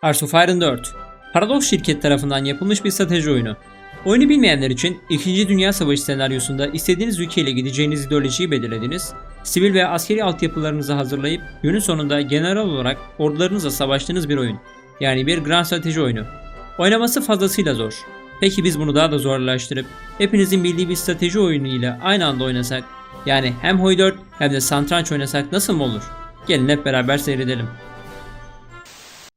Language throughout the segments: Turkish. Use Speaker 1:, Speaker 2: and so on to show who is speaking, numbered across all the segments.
Speaker 1: Hearts of Iron 4 Paradox şirket tarafından yapılmış bir strateji oyunu. Oyunu bilmeyenler için 2. Dünya Savaşı senaryosunda istediğiniz ülkeyle gideceğiniz ideolojiyi belirlediniz, sivil ve askeri altyapılarınızı hazırlayıp günün sonunda general olarak ordularınızla savaştığınız bir oyun. Yani bir grand strateji oyunu. Oynaması fazlasıyla zor. Peki biz bunu daha da zorlaştırıp hepinizin bildiği bir strateji oyunu ile aynı anda oynasak, yani hem Hoi 4 hem de satranç oynasak nasıl mı olur? Gelin hep beraber seyredelim.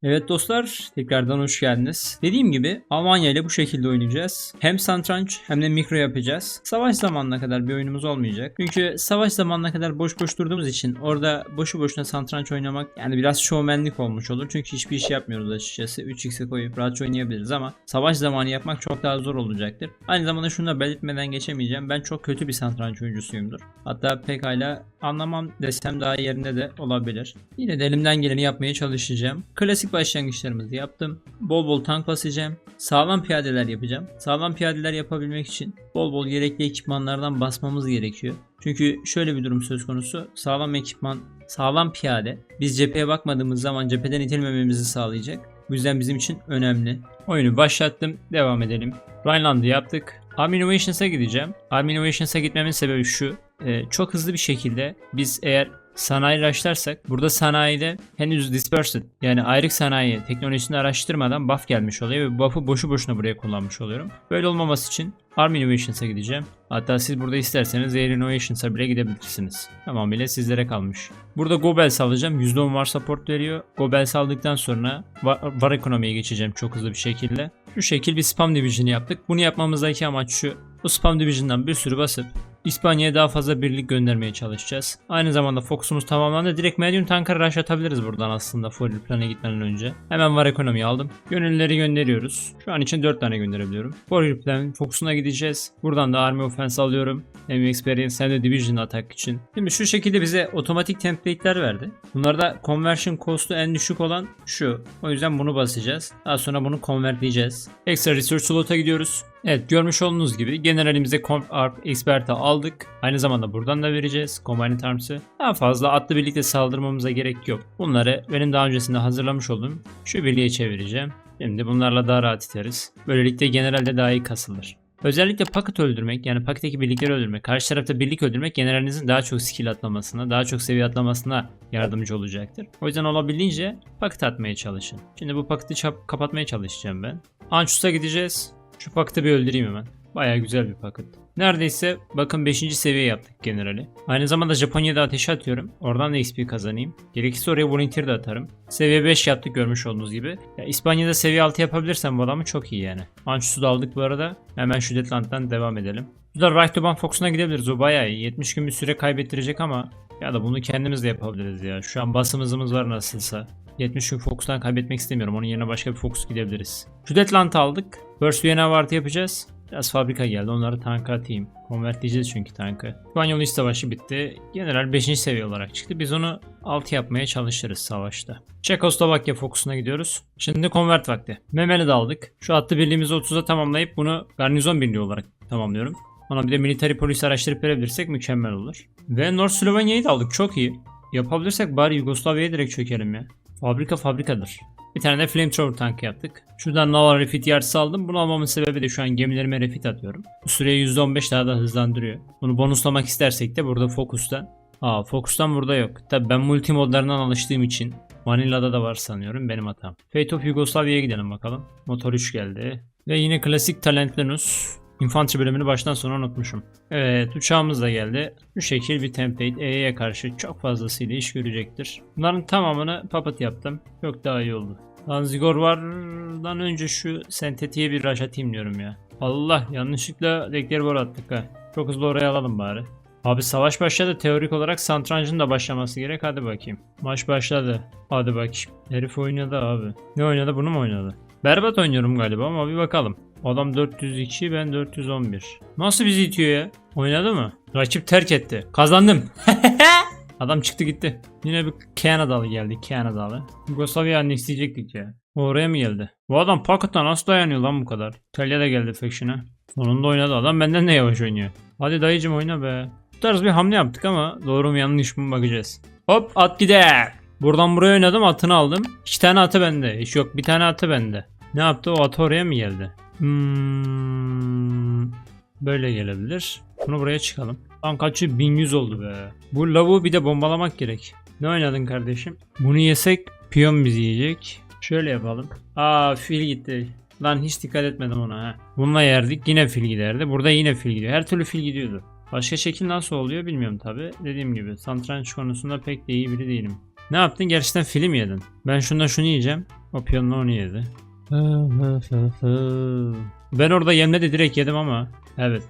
Speaker 1: Evet dostlar, tekrardan hoş geldiniz. Dediğim gibi Almanya ile bu şekilde oynayacağız. Hem satranç hem de mikro yapacağız. Savaş zamanına kadar bir oyunumuz olmayacak. Çünkü savaş zamanına kadar boş boş durduğumuz için orada boşu boşuna satranç oynamak yani biraz şovmenlik olmuş olur. Çünkü hiçbir iş yapmıyoruz açıkçası. 3x'e koyup rahatça oynayabiliriz ama savaş zamanı yapmak çok daha zor olacaktır. Aynı zamanda şunu da belirtmeden geçemeyeceğim. Ben çok kötü bir satranç oyuncusuyumdur. Hatta pekala anlamam desem daha yerinde de olabilir. Yine de elimden geleni yapmaya çalışacağım. Klasik başlangıçlarımızı yaptım. Bol bol tank basacağım. Sağlam piyadeler yapacağım. Sağlam piyadeler yapabilmek için bol bol gerekli ekipmanlardan basmamız gerekiyor. Çünkü şöyle bir durum söz konusu. Sağlam ekipman, sağlam piyade biz cepheye bakmadığımız zaman cepheden itilmememizi sağlayacak. Bu yüzden bizim için önemli. Oyunu başlattım. Devam edelim. Rhineland'ı yaptık. Army Innovations'a gideceğim. Army Innovations'a gitmemin sebebi şu. Ee, çok hızlı bir şekilde biz eğer sanayi araştırsak burada sanayide henüz dispersed yani ayrık sanayi teknolojisini araştırmadan buff gelmiş oluyor ve bu buff'ı boşu boşuna buraya kullanmış oluyorum. Böyle olmaması için Army Innovations'a gideceğim. Hatta siz burada isterseniz Air Innovations'a bile gidebilirsiniz. Tamamıyla sizlere kalmış. Burada Gobels alacağım. %10 var support veriyor. Gobels aldıktan sonra var, var ekonomiye geçeceğim çok hızlı bir şekilde. Şu şekil bir spam division yaptık. Bunu yapmamızdaki amaç şu. Bu spam division'dan bir sürü basıp İspanya'ya daha fazla birlik göndermeye çalışacağız. Aynı zamanda fokusumuz tamamlandı. Direkt medium tanker rush buradan aslında full plana gitmeden önce. Hemen var ekonomiyi aldım. Gönüllüleri gönderiyoruz. Şu an için 4 tane gönderebiliyorum. Full plan fokusuna gideceğiz. Buradan da army offense alıyorum. Hem experience hem de division attack için. Şimdi şu şekilde bize otomatik template'ler verdi. Bunlarda conversion cost'u en düşük olan şu. O yüzden bunu basacağız. Daha sonra bunu convertleyeceğiz. Extra research slot'a gidiyoruz. Evet görmüş olduğunuz gibi generalimize Comp Arp Expert'ı aldık. Aynı zamanda buradan da vereceğiz Combined Arms'ı. Daha fazla atlı birlikte saldırmamıza gerek yok. Bunları benim daha öncesinde hazırlamış olduğum şu birliğe çevireceğim. Şimdi bunlarla daha rahat iteriz. Böylelikle generalde daha iyi kasılır. Özellikle paket öldürmek yani paketteki birlikleri öldürmek, karşı tarafta birlik öldürmek generalinizin daha çok skill atlamasına, daha çok seviye atlamasına yardımcı olacaktır. O yüzden olabildiğince paket atmaya çalışın. Şimdi bu paketi kapatmaya çalışacağım ben. Anschluss'a gideceğiz. Şu paketi bir öldüreyim hemen. Baya güzel bir paket. Neredeyse bakın 5. seviye yaptık generali. Aynı zamanda Japonya'da ateşe atıyorum. Oradan da XP kazanayım. Gerekirse oraya volunteer de atarım. Seviye 5 yaptık görmüş olduğunuz gibi. Ya İspanya'da seviye 6 yapabilirsem bu adamı çok iyi yani. Anschluss'u da aldık bu arada. Hemen şu Deadland'dan devam edelim. Burada Right to Ban Fox'una gidebiliriz. O bayağı iyi. 70 gün bir süre kaybettirecek ama ya da bunu kendimiz de yapabiliriz ya. Şu an basımızımız var nasılsa. 70 gün Fox'tan kaybetmek istemiyorum. Onun yerine başka bir Fox gidebiliriz. Şu Deadland'ı aldık. Burst Vienna Vart'ı yapacağız. Biraz fabrika geldi. Onları tanka atayım. Konvertleyeceğiz çünkü tankı. İspanyol İç Savaşı bitti. General 5. seviye olarak çıktı. Biz onu 6 yapmaya çalışırız savaşta. Çekoslovakya fokusuna gidiyoruz. Şimdi konvert vakti. Memeli de aldık. Şu attı birliğimizi 30'a tamamlayıp bunu garnizon birliği olarak tamamlıyorum. Ona bir de military polis araştırıp verebilirsek mükemmel olur. Ve North Slovenya'yı da aldık. Çok iyi. Yapabilirsek bari Yugoslavya'ya direkt çökelim ya. Fabrika fabrikadır. Bir tane de flamethrower tankı yaptık. Şuradan Naval Refit Yards'ı aldım. Bunu almamın sebebi de şu an gemilerime refit atıyorum. Bu süreyi %15 daha da hızlandırıyor. Bunu bonuslamak istersek de burada Focus'tan. Aa Focus'tan burada yok. Tabi ben multi modlarından alıştığım için Vanilla'da da var sanıyorum benim hatam. Fate of Yugoslavya'ya gidelim bakalım. Motor 3 geldi. Ve yine klasik Talentlinus. Infantry bölümünü baştan sona unutmuşum. Evet uçağımız da geldi. Bu şekil bir template E'ye karşı çok fazlasıyla iş görecektir. Bunların tamamını papat yaptım. Çok daha iyi oldu. Danzigor vardan önce şu sentetiğe bir rush atayım diyorum ya. Allah yanlışlıkla Deklerbor attık ha. Çok hızlı oraya alalım bari. Abi savaş başladı. Teorik olarak Santrancın da başlaması gerek. Hadi bakayım. Maç başladı. Hadi bakayım. Herif oynadı abi. Ne oynadı? Bunu mu oynadı? Berbat oynuyorum galiba ama bir bakalım. Adam 402 ben 411. Nasıl bizi itiyor ya? Oynadı mı? Rakip terk etti. Kazandım. Adam çıktı gitti. Yine bir Kanadalı geldi. Kanadalı. Yugoslavya annexleyecektik ya. Oraya mı geldi? Bu adam Pocket'ta nasıl dayanıyor lan bu kadar? İtalya da geldi Faction'a. Sonunda oynadı. Adam benden de yavaş oynuyor. Hadi dayıcım oyna be. Bu tarz bir hamle yaptık ama doğru mu yanlış mı bakacağız. Hop at gider. Buradan buraya oynadım atını aldım. İki tane atı bende. Hiç yok bir tane atı bende. Ne yaptı o atı oraya mı geldi? Hmm, böyle gelebilir. Bunu buraya çıkalım. Lan kaçı 1100 oldu be. Bu lavuğu bir de bombalamak gerek. Ne oynadın kardeşim? Bunu yesek piyon bizi yiyecek. Şöyle yapalım. Aa fil gitti. Lan hiç dikkat etmedim ona ha. Bununla yerdik yine fil giderdi. Burada yine fil gidiyor. Her türlü fil gidiyordu. Başka şekil nasıl oluyor bilmiyorum tabi. Dediğim gibi satranç konusunda pek de iyi biri değilim. Ne yaptın? Gerçekten film yedin. Ben şundan şunu yiyeceğim. O piyonla onu yedi. Ben orada yemledi direkt yedim ama. Evet.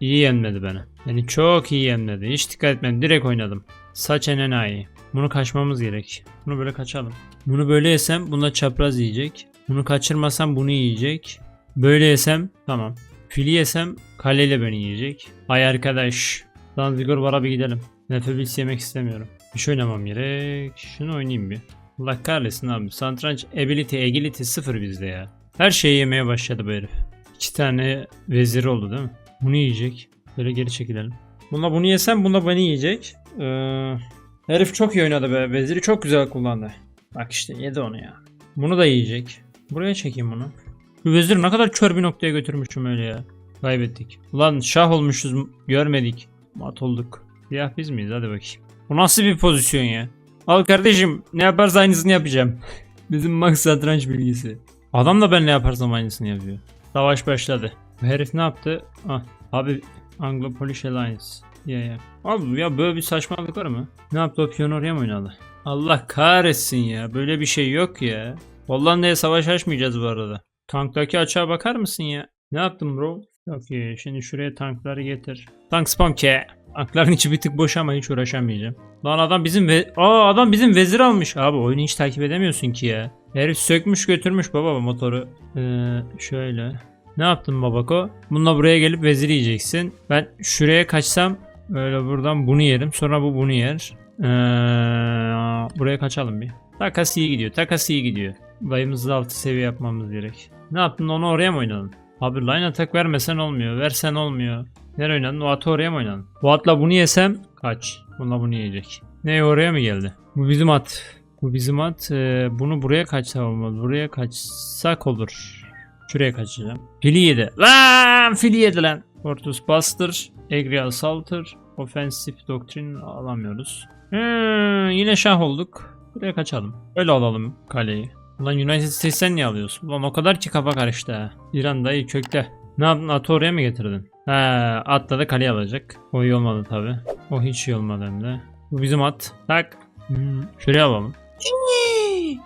Speaker 1: İyi yemledi beni. Yani çok iyi yemledi. Hiç dikkat etmedim. Direkt oynadım. Saç enayi. Bunu kaçmamız gerek. Bunu böyle kaçalım. Bunu böyle yesem bunda çapraz yiyecek. Bunu kaçırmasam bunu yiyecek. Böyle yesem tamam. Fili yesem kaleyle beni yiyecek. Ay arkadaş. Zanzibar vara bir gidelim. Nefebils yemek istemiyorum. Bir şey oynamam gerek. Şunu oynayayım bir. Allah kahretsin abi. Satranç ability, agility sıfır bizde ya. Her şeyi yemeye başladı bu herif. İki tane veziri oldu değil mi? Bunu yiyecek. Böyle geri çekilelim. Bununla bunu yesem bunda beni yiyecek. Ee, herif çok iyi oynadı be. Veziri çok güzel kullandı. Bak işte yedi onu ya. Bunu da yiyecek. Buraya çekeyim bunu. Bu vezir ne kadar kör bir noktaya götürmüşüm öyle ya. Kaybettik. Ulan şah olmuşuz görmedik. Mat olduk. Siyah biz miyiz hadi bakayım. Bu nasıl bir pozisyon ya? Al kardeşim ne yaparsa aynısını yapacağım. Bizim max satranç bilgisi. Adam da ben ne yaparsam aynısını yapıyor. Savaş başladı. Bu herif ne yaptı? Ah, abi Anglo-Polish Alliance. Ya ya. Abi ya böyle bir saçmalık var mı? Ne yaptı o piyon oraya mı oynadı? Allah kahretsin ya. Böyle bir şey yok ya. Hollanda'ya savaş açmayacağız bu arada. Tanktaki açığa bakar mısın ya? Ne yaptın bro? Yok iyi. Şimdi şuraya tankları getir. Tank spam ke. Tankların içi bir tık boş ama hiç uğraşamayacağım. Lan adam bizim ve Aa adam bizim vezir almış. Abi oyunu hiç takip edemiyorsun ki ya. Herif sökmüş götürmüş baba motoru. Ee, şöyle. Ne yaptın babako? Bununla buraya gelip vezir yiyeceksin. Ben şuraya kaçsam öyle buradan bunu yerim. Sonra bu bunu yer. Ee, buraya kaçalım bir. Takas iyi gidiyor. Takas iyi gidiyor. Dayımızı altı seviye yapmamız gerek. Ne yaptın onu oraya mı oynadın? Abi line attack vermesen olmuyor. Versen olmuyor. Nereye oynadın? O atı oraya mı oynadın? Bu atla bunu yesem kaç. Bununla bunu yiyecek. Ne oraya mı geldi? Bu bizim at. Bu bizim at. Ee, bunu buraya kaçsak olmaz. Buraya kaçsak olur. Şuraya kaçacağım. Fili yedi. Lan fili yedi lan. Fortus Buster. Agri Assaulter. Offensive Doctrine alamıyoruz. Hmm, yine şah olduk. Buraya kaçalım. Öyle alalım kaleyi. Ulan United States'ten niye alıyorsun? Ulan o kadar ki kafa karıştı ha. İran dayı kökle. Ne yaptın? Atı oraya mı getirdin? He atla da kaleyi alacak. O iyi olmadı tabi. O hiç iyi olmadı hem de. Bu bizim at. Tak. Hmm, şuraya alalım.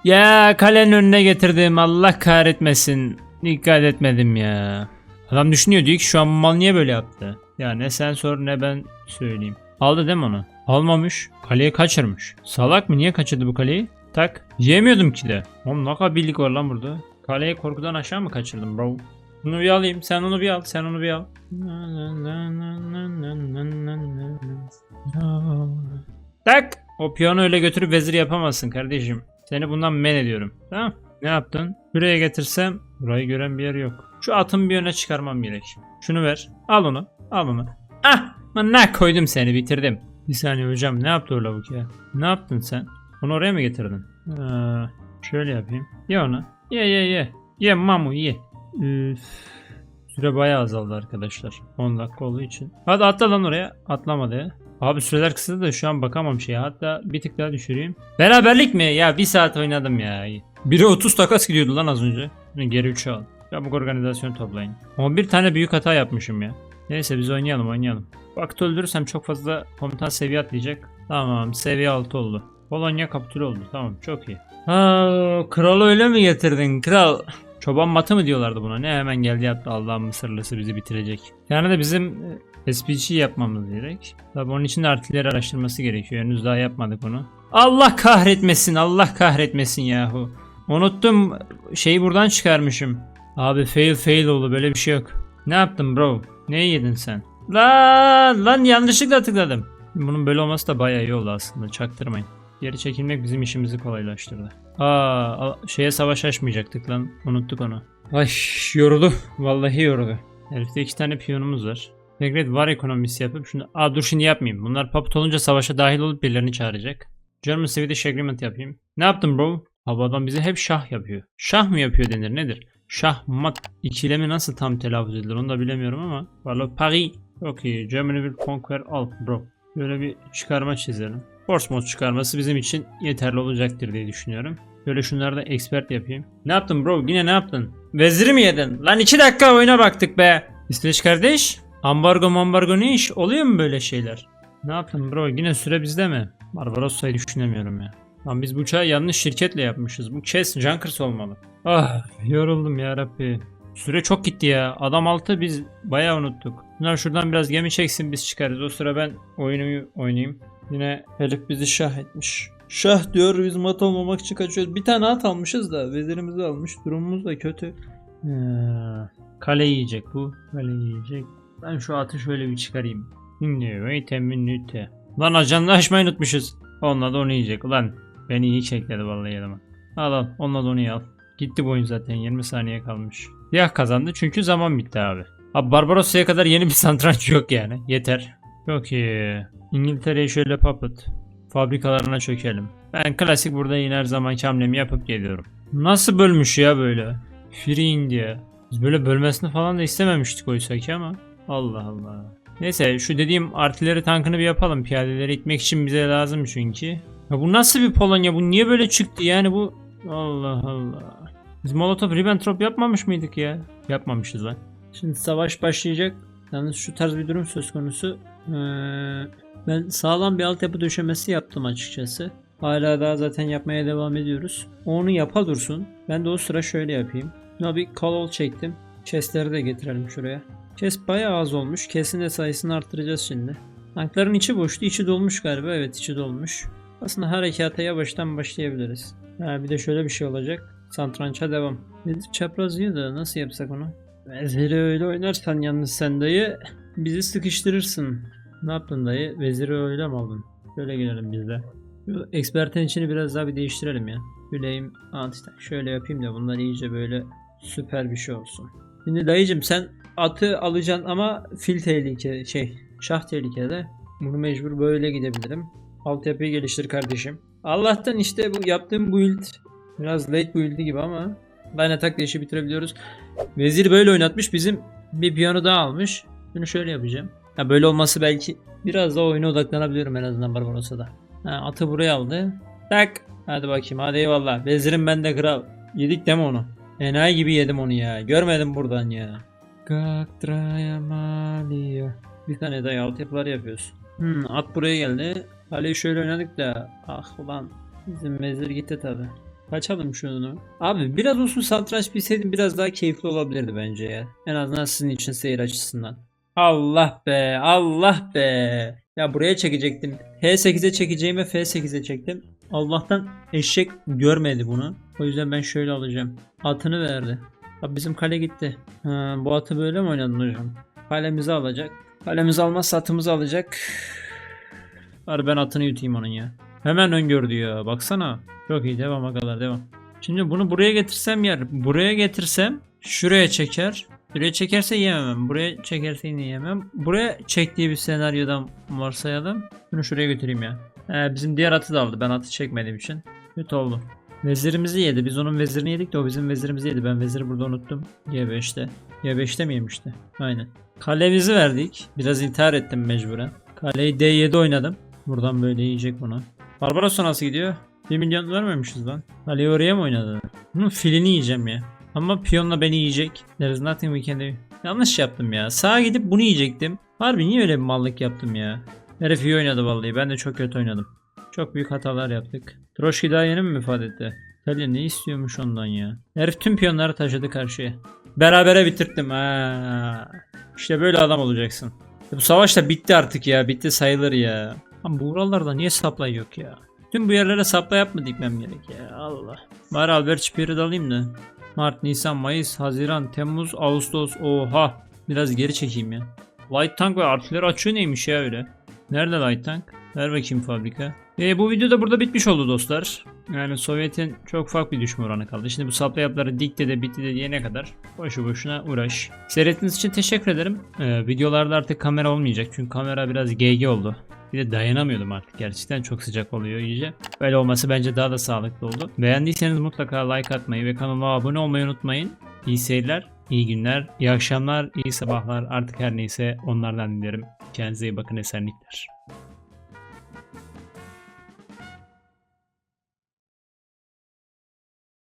Speaker 1: ya kalenin önüne getirdim. Allah kahretmesin. Dikkat etmedim ya. Adam düşünüyor diyor ki şu an mal niye böyle yaptı? Ya ne sen sor ne ben söyleyeyim. Aldı değil mi onu? Almamış. Kaleye kaçırmış. Salak mı? Niye kaçırdı bu kaleyi? Tak. Yiyemiyordum ki de. Oğlum ne kadar birlik var lan burada. Kaleyi korkudan aşağı mı kaçırdım bro? Bunu bir alayım. Sen onu bir al. Sen onu bir al. Tak. O piyano öyle götürüp vezir yapamazsın kardeşim. Seni bundan men ediyorum. Tamam. Ne yaptın? Buraya getirsem burayı gören bir yer yok. Şu atın bir öne çıkarmam gerek. Şunu ver. Al onu. Al onu. Ah! Ne koydum seni bitirdim. Bir saniye hocam ne yaptı o lavuk ya? Ne yaptın sen? Onu oraya mı getirdin? Ee, şöyle yapayım. Ye onu. Ye ye ye. Ye mamu ye. Üf. Süre bayağı azaldı arkadaşlar. 10 dakika olduğu için. Hadi atla lan oraya. Atlamadı ya. Abi süreler kısa da şu an bakamam şeye. Hatta bir tık daha düşüreyim. Beraberlik mi? Ya bir saat oynadım ya. Biri 30 takas gidiyordu lan az önce. Geri 3'e al. Çabuk organizasyon toplayın. 11 tane büyük hata yapmışım ya. Neyse biz oynayalım oynayalım. Vakti öldürürsem çok fazla komutan seviye atlayacak. Tamam seviye 6 oldu. Polonya kapitüle oldu. Tamam çok iyi. Ha, kralı öyle mi getirdin kral? Çoban matı mı diyorlardı buna? Ne hemen geldi yaptı Allah'ın Mısırlısı bizi bitirecek. Yani de bizim e, SPG yapmamız gerek. Tabi onun için de artileri araştırması gerekiyor. Henüz daha yapmadık bunu. Allah kahretmesin Allah kahretmesin yahu. Unuttum şeyi buradan çıkarmışım. Abi fail fail oldu böyle bir şey yok. Ne yaptın bro? Ne yedin sen? Lan lan yanlışlıkla tıkladım. Bunun böyle olması da bayağı iyi oldu aslında çaktırmayın. Geri çekilmek bizim işimizi kolaylaştırdı. Aa şeye savaş açmayacaktık lan unuttuk onu. Ay yoruldu vallahi yoruldu. Herifte iki tane piyonumuz var. Regret var ekonomisi yapıp şunu... Aa dur şimdi yapmayayım. Bunlar paput olunca savaşa dahil olup birilerini çağıracak. German Swedish Agreement yapayım. Ne yaptın bro? Adam bize hep şah yapıyor. Şah mı yapıyor denir nedir? Şah mat ikilemi nasıl tam telaffuz edilir onu da bilemiyorum ama. Valla Paris. Çok iyi. Germany will conquer all bro. Böyle bir çıkarma çizelim. Force çıkarması bizim için yeterli olacaktır diye düşünüyorum. Böyle şunları da expert yapayım. Ne yaptın bro? Yine ne yaptın? Veziri mi yedin? Lan iki dakika oyuna baktık be. İsveç kardeş. Ambargo mambargo ne iş? Oluyor mu böyle şeyler? Ne yaptın bro? Yine süre bizde mi? Barbarossa'yı düşünemiyorum ya. Lan biz bu uçağı yanlış şirketle yapmışız. Bu Chess Junkers olmalı. Ah yoruldum ya Rabbi. Süre çok gitti ya. Adam altı biz bayağı unuttuk. Bunlar şuradan biraz gemi çeksin biz çıkarız. O sıra ben oyunumu oynayayım. Yine Elif bizi şah etmiş. Şah diyor biz mat olmamak için kaçıyoruz. Bir tane at almışız da vezirimizi almış. Durumumuz da kötü. Ee, kale yiyecek bu. Kale yiyecek. Ben şu atı şöyle bir çıkarayım. Şimdi teminüte. Lan ajanlaşmayı unutmuşuz. Onunla da onu yiyecek. Ulan beni iyi çekledi vallahi adama. Al al onunla da onu al. Gitti bu oyun zaten 20 saniye kalmış. Siyah kazandı çünkü zaman bitti abi. Abi Barbarossa'ya kadar yeni bir santranç yok yani. Yeter. Çok iyi. İngiltere'yi şöyle puppet. Fabrikalarına çökelim. Ben klasik burada yine her zamanki hamlemi yapıp geliyorum. Nasıl bölmüş ya böyle? Free India. Biz böyle bölmesini falan da istememiştik oysa ki ama. Allah Allah. Neyse şu dediğim artileri tankını bir yapalım. Piyadeleri itmek için bize lazım çünkü. Ya bu nasıl bir Polonya? Bu niye böyle çıktı? Yani bu... Allah Allah. Biz Molotov Ribbentrop yapmamış mıydık ya? Yapmamışız lan. Şimdi savaş başlayacak. Yalnız şu tarz bir durum söz konusu. Ee, ben sağlam bir altyapı döşemesi yaptım açıkçası. Hala daha zaten yapmaya devam ediyoruz. Onu yapa dursun. Ben de o sıra şöyle yapayım. Buna bir call çektim. Chest'leri de getirelim şuraya. Chest bayağı az olmuş. Kesin de sayısını arttıracağız şimdi. Tankların içi boştu. içi dolmuş galiba. Evet içi dolmuş. Aslında harekata yavaştan başlayabiliriz. Ha, bir de şöyle bir şey olacak. Santranç'a devam. Nedir çaprazıyı da nasıl yapsak onu? Veziri öyle oynarsan yalnız sen dayı bizi sıkıştırırsın. Ne yaptın dayı? Veziri öyle mi aldın? Şöyle gelelim biz de. Şu ekspertin içini biraz daha bir değiştirelim ya. Bileyim antitank şöyle yapayım da bunlar iyice böyle süper bir şey olsun. Şimdi dayıcım sen atı alacaksın ama fil tehlike şey şah tehlikede. Bunu mecbur böyle gidebilirim. Altyapıyı geliştir kardeşim. Allah'tan işte bu yaptığım build biraz late build'i gibi ama line attack işi bitirebiliyoruz. Vezir böyle oynatmış bizim bir piyano daha almış. Bunu şöyle yapacağım. Ha böyle olması belki biraz daha oyuna odaklanabiliyorum en azından Barbarossa'da. Ha, atı buraya aldı. Tak. Hadi bakayım hadi eyvallah. Vezirim bende kral. Yedik deme onu. Enayi gibi yedim onu ya. Görmedim buradan ya. Kaktraya. Bir tane daha altyapılar yapıyoruz. Hmm, at buraya geldi. Kaleyi şöyle oynadık da. Ah ulan. Bizim vezir gitti tabi. Kaçalım şunu. Abi biraz olsun satranç bilseydim biraz daha keyifli olabilirdi bence ya. En azından sizin için seyir açısından. Allah be Allah be. Ya buraya çekecektim. H8'e çekeceğime F8'e çektim. Allah'tan eşek görmedi bunu. O yüzden ben şöyle alacağım. Atını verdi. Abi bizim kale gitti. Ha, bu atı böyle mi oynadın hocam? Kalemizi alacak. Kalemizi almazsa atımızı alacak. Hadi ben atını yutayım onun ya. Hemen öngördü ya. Baksana. Çok iyi. Devam agalar devam. Şimdi bunu buraya getirsem yer. Buraya getirsem şuraya çeker. Buraya çekerse yiyemem. Buraya çekerse yine yiyemem. Buraya çektiği bir senaryodan varsayalım. Bunu şuraya götüreyim ya. Ee, bizim diğer atı da aldı. Ben atı çekmediğim için. Kötü oldu. Vezirimizi yedi. Biz onun vezirini yedik de o bizim vezirimizi yedi. Ben veziri burada unuttum. G5'te. G5'te mi yemişti? Aynen. Kalemizi verdik. Biraz intihar ettim mecburen. Kaleyi D7 oynadım. Buradan böyle yiyecek bunu. Barbarossa nasıl gidiyor? 1 milyon vermemişiz lan. Kaleyi oraya mı oynadı? Bunun filini yiyeceğim ya. Ama piyonla beni yiyecek. There is nothing we can do. Yanlış yaptım ya. Sağa gidip bunu yiyecektim. Harbi niye öyle bir mallık yaptım ya? Herif iyi oynadı vallahi. Ben de çok kötü oynadım. Çok büyük hatalar yaptık. Troşki daha yeni mi vefat etti? Tabii ne istiyormuş ondan ya? Herif tüm piyonları taşıdı karşıya. Berabere bitirttim ha. İşte böyle adam olacaksın. Bu savaş da bitti artık ya. Bitti sayılır ya. Ama bu buralarda niye supply yok ya? Tüm bu yerlere supply yap mı dikmem gerek ya? Allah. Bari Albert Spear'ı da alayım da. Mart, Nisan, Mayıs, Haziran, Temmuz, Ağustos. Oha. Biraz geri çekeyim ya. Light Tank ve artileri açıyor neymiş ya öyle? Nerede Light Tank? Ver bakayım fabrika. E, bu video da burada bitmiş oldu dostlar. Yani Sovyet'in çok ufak bir düşme oranı kaldı. Şimdi bu supply yapları dikte de bitti de diyene kadar boşu boşuna uğraş. Seyrettiğiniz için teşekkür ederim. Ee, videolarda artık kamera olmayacak çünkü kamera biraz GG oldu. Bir dayanamıyordum artık gerçekten çok sıcak oluyor iyice. Böyle olması bence daha da sağlıklı oldu. Beğendiyseniz mutlaka like atmayı ve kanalıma abone olmayı unutmayın. İyi seyirler, iyi günler, iyi akşamlar, iyi sabahlar artık her neyse onlardan dilerim. Kendinize iyi bakın esenlikler.